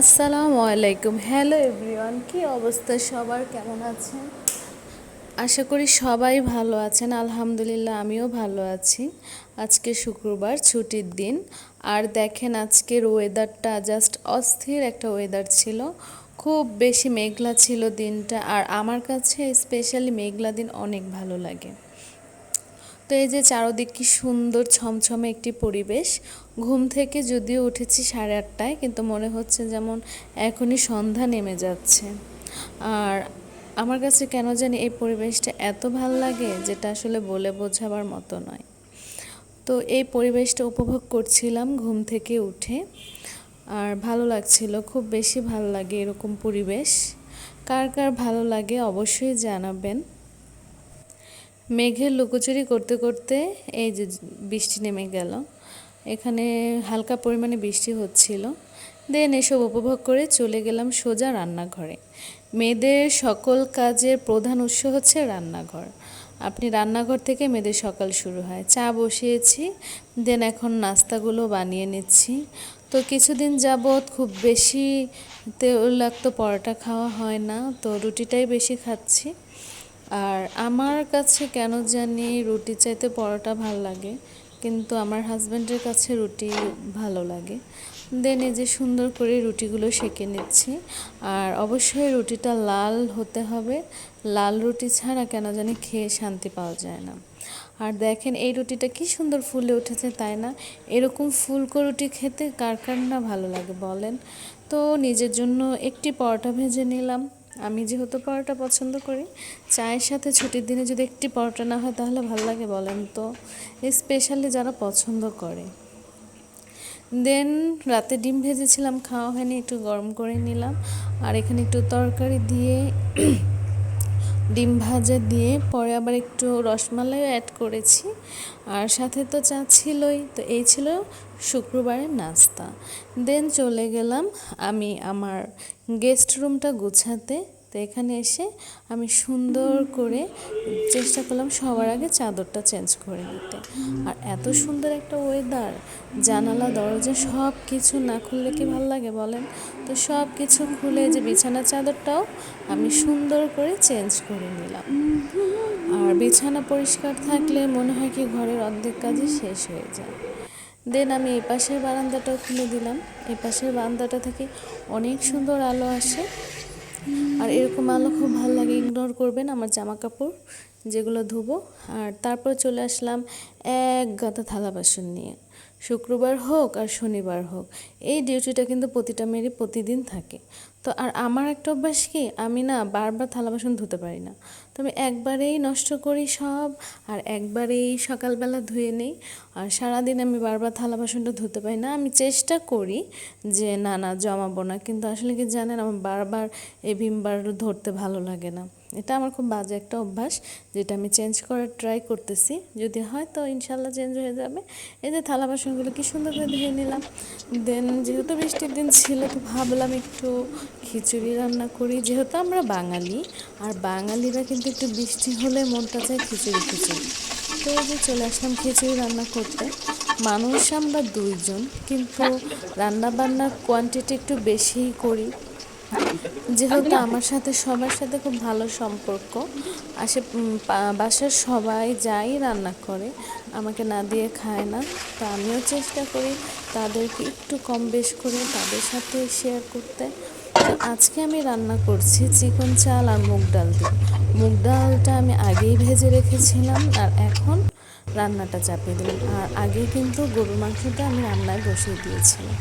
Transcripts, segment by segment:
আসসালামু আলাইকুম। Hello everyone কি অবস্থা? সবার কেমন আছেন? আশা করি সবাই ভালো আছেন। আলহামদুলিল্লাহ, আমিও ভালো আছি। আজকে শুক্রবার, ছুটির দিন। আর দেখেন আজকের ওয়েদারটা জাস্ট অস্থির একটা ওয়েদার ছিল। খুব বেশি মেঘলা ছিল দিনটা। আর আমার কাছে স্পেশালি মেঘলা দিন অনেক ভালো লাগে। তো এই যে চারোদিক কি সুন্দর ছমছমে একটি পরিবেশ। ঘুম থেকে যদিও উঠেছি সাড়ে আটটায়, কিন্তু মনে হচ্ছে যেমন এখনই সন্ধ্যা নেমে যাচ্ছে। আর আমার কাছে কেন জানি এই পরিবেশটা এত ভালো লাগে, যেটা আসলে বলে বোঝাবার মতো নয়। তো এই পরিবেশটা উপভোগ করছিলাম ঘুম থেকে উঠে, আর ভালো লাগছিল, খুব বেশি ভালো লাগে এরকম পরিবেশ। কার কার ভালো লাগে অবশ্যই জানাবেন। মেঘের লুকোচুরি করতে করতে এই যে বৃষ্টি নেমে গেল। এখানে হালকা পরিমাণে বৃষ্টি হচ্ছিল। দেন এসব উপভোগ করে চলে গেলাম সোজা রান্নাঘরে। মেয়েদের সকল কাজের প্রধান উৎস হচ্ছে রান্নাঘর। আপনি রান্নাঘর থেকে মেয়েদের সকাল শুরু হয়। চা বসিয়েছি, দেন এখন নাস্তাগুলো বানিয়ে নিচ্ছি। তো কিছুদিন যাবৎ খুব বেশি তৈলাক্ত পরোটা খাওয়া হয় না, তো রুটিটাই বেশি খাচ্ছি। আর আমার কাছে কেন জানি রুটি চাইতে পরোটা ভালো লাগে, কিন্তু আমার হাজব্যান্ডের কাছে রুটি ভালো লাগে। দেন এই যে সুন্দর করে রুটিগুলো সেঁকে নিচ্ছি। আর অবশ্যই রুটিটা লাল হতে হবে। লাল রুটি ছাড়া কেন জানি খেয়ে শান্তি পাওয়া যায় না। আর দেখেন এই রুটিটা কি সুন্দর ফুলে উঠেছে, তাই না? এরকম ফুলকো রুটি খেতে কার কার না ভালো লাগে বলেন? তো নিজের জন্য একটি পরোটা ভেজে নিলাম। আমি যেহেতু পরোটা পছন্দ করি, চায়ের সাথে ছুটির দিনে যদি একটি পরোটা না হয় তাহলে ভালো লাগে বলেন তো? স্পেশালি যারা পছন্দ করে। দেন রাতে ডিম ভেজেছিলাম, খাওয়া হয়নি, একটু গরম করে নিলাম। আর এখানে একটু তরকারি দিয়ে ডিম ভাজা দিয়ে পরে আবার একটু রসমালাইও অ্যাড করেছি। আর সাথে তো চা ছিলই, তো এই ছিল শুক্রবারের নাস্তা। দেন চলে গেলাম আমি আমার গেস্ট রুমটা গুছাতে। তো এখানে এসে আমি সুন্দর করে চেষ্টা করলাম সবার আগে চাদরটা চেঞ্জ করে নিতে। আর এত সুন্দর একটা ওয়েদার জানালা, দরজা সব কিছু না খুললে কি ভালো লাগে বলেন? তো সব কিছু খুলে যে বিছানা চাদরটাও আমি সুন্দর করে চেঞ্জ করে নিলাম। আর বিছানা পরিষ্কার থাকলে মনে হয় কি ঘরের অর্ধেক কাজই শেষ হয়ে যায়। দেন আমি এই পাশের বারান্দাটাও খুলে দিলাম। এই পাশের বারান্দাটা থেকে অনেক সুন্দর আলো আসে। আর এরকম আলো খুব ভালো লাগে ইগনোর করবেন আমার জামা কাপড় যেগুলো ধুবো। আর তারপর চলে আসলাম এক গাদা থালা বাসন নিয়ে। শুক্রবার হোক আর শনিবার হোক, এই ডিউটিটা কিন্তু প্রতিটা মেয়েরই প্রতিদিন থাকে। তো আর আমার একটা অভ্যাস কি? আমি না বারবার থালা বাসন ধুতে পারি না। তো আমি একবারেই নষ্ট করি সব আর একবারেই সকালবেলা ধুয়ে নেই। আর সারাদিন আমি বারবার থালা বাসনটা ধুতে পারি না। আমি চেষ্টা করি যে, না না, জমাবো না। কিন্তু আসলে কি জানেন, আমার বারবার এই ভিমবার ধরতে ভালো লাগে না। এটা আমার খুব বাজে একটা অভ্যাস, যেটা আমি চেঞ্জ করার ট্রাই করতেছি। যদি হয় তো ইনশাল্লাহ চেঞ্জ হয়ে যাবে। এই যে থালা বাসনগুলো কি সুন্দর করে ধুয়ে নিলাম। দেন যেহেতু বৃষ্টির দিন ছিল, তো ভাবলাম একটু খিচুড়ি রান্না করি। যেহেতু আমরা বাঙালি, আর বাঙালিরা কিন্তু একটু বৃষ্টি হলে মনটা চায় খিচুড়ি খিচুড়ি। তো এই যে চলে আসলাম খিচুড়ি রান্না করতে। মানুষ আমরা দুইজন, কিন্তু রান্না বান্নার কোয়ান্টিটি একটু বেশিই করি। যেহেতু আমার সাথে সবার সাথে খুব ভালো সম্পর্ক আসে বাসার সবাই যাই রান্না করে আমাকে না দিয়ে খায় না তা আমিও চেষ্টা করি তাদেরকে একটু কম বেশ করে তাদের সাথে শেয়ার করতে। তো আজকে আমি রান্না করছি চিকন চাল আর মুগ ডাল দিয়ে। মুগ ডালটা আমি আগেই ভেজে রেখেছিলাম আর এখন রান্নাটা চাপিয়ে দিলাম। আর আগে কিন্তু গরুর মাংসটা আমি রান্নায় বসিয়ে দিয়েছিলাম।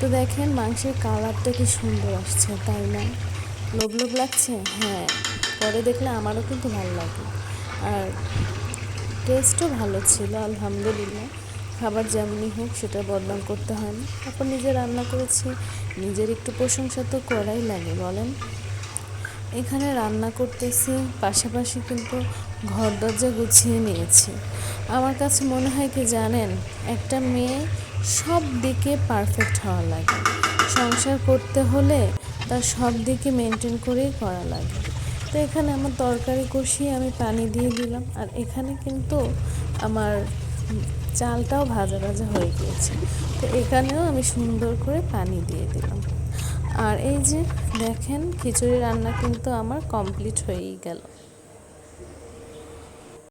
তো দেখেন মাংসের কালারটা কি সুন্দর আসছে, তাই না? লোভ লোভ লাগছে? হ্যাঁ পরে দেখলে আমারও কিন্তু ভালো লাগে। আর টেস্টও ভালো ছিল, আলহামদুলিল্লাহ। খাবার যেমনই হোক, সেটা বদনাম করতে হয় না। তারপর নিজে রান্না করেছি, নিজের একটু প্রশংসা তো করাই লাগে, বলেন। এখানে রান্না করতেছি, পাশাপাশি কিন্তু ঘর দরজা গুছিয়ে নিয়েছি। আমার কাছে মনে হয় কি জানেন, একটা মেয়ে সব দিকে পারফেক্ট হওয়া লাগে। সংসার করতে হলে তার সব দিকে মেনটেন করেই করা লাগে। তো এখানে আমার তরকারি কষিয়ে আমি পানি দিয়ে দিলাম, আর এখানে কিন্তু আমার চালটাও ভাজা ভাজা হয়ে গিয়েছে। তো এখানেও আমি সুন্দর করে পানি দিয়ে দিলাম। আর এই যে দেখেন খিচুড়ি রান্না কিন্তু আমার কমপ্লিট হয়েই গেল।